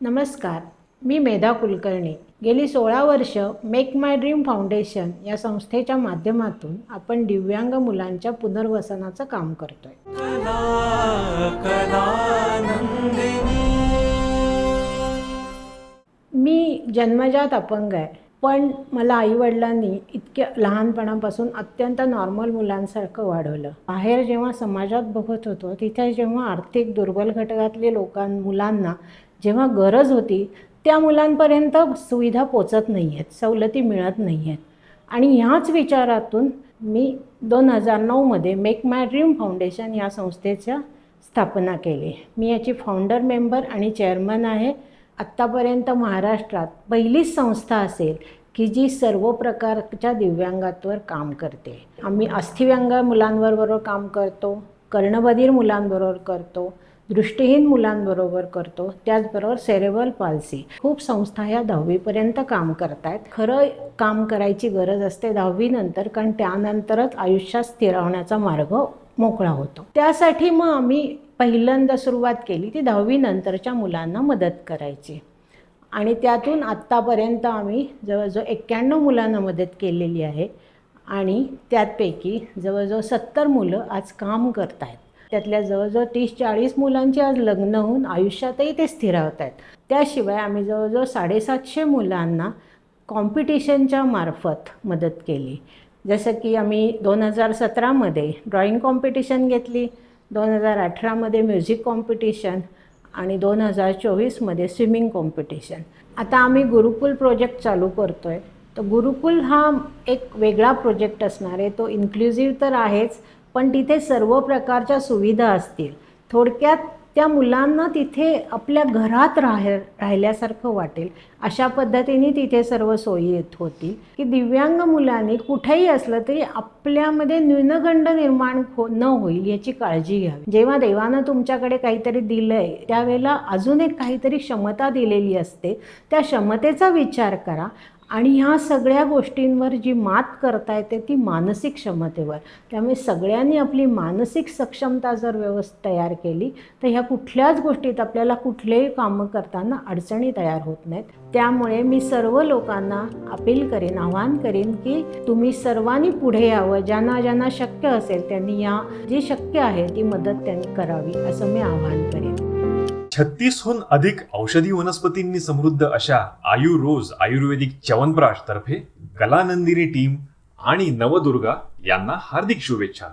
नमस्कार मी मेधा कुलकर्णी. गेली सोळा वर्ष मेक माय ड्रीम फाउंडेशन या संस्थेच्या माध्यमातून आपण दिव्यांग मुलांच्या पुनर्वसनाचं काम करतोय. मी जन्मजात अपंग आहे पण मला आईवडिलांनी इतक्या लहानपणापासून अत्यंत नॉर्मल मुलांसारखं वाढवलं. बाहेर जेव्हा समाजात बघत होतो तिथे जेव्हा आर्थिक दुर्बल घटकातले लोकां मुलांना जेव्हा गरज होती त्या मुलांपर्यंत सुविधा पोचत नाही आहेत सवलती मिळत नाही आहेत आणि ह्याच विचारातून मी दोन हजार नऊमध्ये मेक माय ड्रीम फाउंडेशन या संस्थेच्या स्थापना केली. मी याची फाउंडर मेंबर आणि चेअरमन आहे. आत्तापर्यंत महाराष्ट्रात पहिलीच संस्था असेल की जी सर्व प्रकारच्या दिव्यांगांवर काम करते. आम्ही अस्थिव्यंग मुलांबरोबर काम करतो कर्णबधीर मुलांबरोबर करतो दृष्टीहीन मुलांबरोबर करतो त्याचबरोबर सेरेबल पाल्सी खूप संस्था ह्या दहावीपर्यंत काम करतायत. खरं काम करायची गरज असते दहावीनंतर कारण त्यानंतरच आयुष्यात स्थिरावण्याचा मार्ग मोकळा होतो. त्यासाठी मग आम्ही पहिल्यांदा सुरुवात केली ती दहावीनंतरच्या मुलांना मदत करायची. आणि त्यातून आत्तापर्यंत आम्ही जवळजवळ एक्क्याण्णव मुलांना मदत केलेली आहे. आणि त्यापैकी जवळजवळ सत्तर मुलं आज काम करत आहेत त्यातल्या जवळजवळ तीस चाळीस मुलांची आज लग्न होऊन आयुष्यातही ते स्थिरावत आहेत. त्याशिवाय आम्ही जवळजवळ साडेसातशे मुलांना कॉम्पिटिशनच्या मार्फत मदत केली. जसं की आम्ही दोन हजार सतरामध्ये ड्रॉइंग कॉम्पिटिशन घेतली दोन हजार अठरामध्ये म्युझिक कॉम्पिटिशन आणि दोन हजार चोवीसमध्ये स्विमिंग कॉम्पिटिशन. आता आम्ही गुरुकुल प्रोजेक्ट चालू करतो आहे तर गुरुकुल हा एक वेगळा प्रोजेक्ट असणार आहे. तो इन्क्लुझिव्ह तर आहेच पण तिथे सर्व प्रकारच्या सुविधा असतील. थोडक्यात त्या मुलांना तिथे आपल्या घरात राह राहिल्यासारखं वाटेल. अशा पद्धतीने तिथे सर्व सोयी येत होतील की दिव्यांग मुलांनी कुठेही असलं तरी आपल्यामध्ये न्यूनगंड निर्माण हो न होईल याची काळजी घ्यावी. जेव्हा देवानं तुमच्याकडे काहीतरी दिलं आहे त्यावेळेला अजून एक काहीतरी क्षमता दिलेली असते. त्या क्षमतेचा विचार करा. आणि ह्या सगळ्या गोष्टींवर जी मात करता येते ती मानसिक क्षमतेवर. त्यामुळे सगळ्यांनी आपली मानसिक सक्षमता जर व्यवस्थित तयार केली तर ह्या कुठल्याच गोष्टीत आपल्याला कुठलेही कामं करताना अडचणी तयार होत नाहीत. त्यामुळे मी सर्व लोकांना अपील करेन आवाहन करेन की तुम्ही सर्वांनी पुढे यावं. ज्यांना ज्यांना शक्य असेल त्यांनी या जी शक्य आहे ती मदत त्यांनी करावी असं मी आवाहन करेन. छत्तीसहून अधिक औषधी वनस्पतींनी समृद्ध अशा आयु रोज आयुर्वेदिक च्यवनप्राश तर्फे कलानंदिनी टीम आणि नवदुर्गा यांना हार्दिक शुभेच्छा.